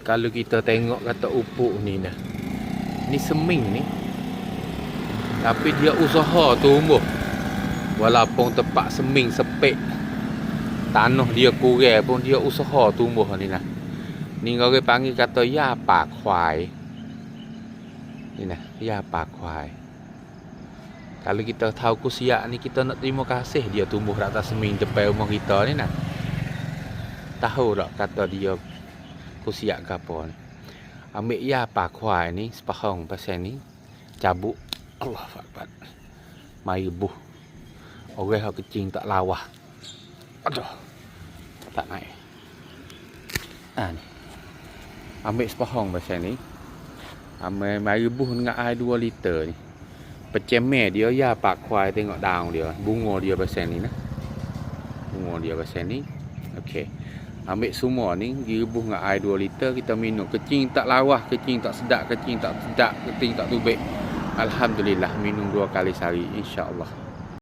kalau kita tengok kata upuk ni nah. Ni seming ni. Tapi dia usaha tumbuh. Walaupun tempat seming sepek. Tanah dia kurang pun dia usaha tumbuh ni nah. Ni orang panggil kata ya pak kuai. Ni nah, ya pak kuai. Kalau kita tahu kusiak ni kita nak terima kasih dia tumbuh di atas seming depan rumah kita ni nah. Tahu tak kata dia kusiak ke apa ni. Ambil ya pak kuai ni sepahang pasal ni cabut Allah Akbar. Mai rebuh. Orang yang kecing tak lawah. Aduh. Tak naik. Ah ni. Ambil sepahang pasal ni. Ambil mai rebuh dengan air 2 liter ni. Pecemeh dia ya pak kuai tengok daun dia. Bunga dia pasal ni nah. Bunga dia pasal ni. Okey. Ambil semua ni direbuh dengan air 2 liter kita minum. Kecing tak lawah, kecing tak sedap, kecing tak sedap, kecing tak tubik. Alhamdulillah minum dua kali sehari insya-Allah.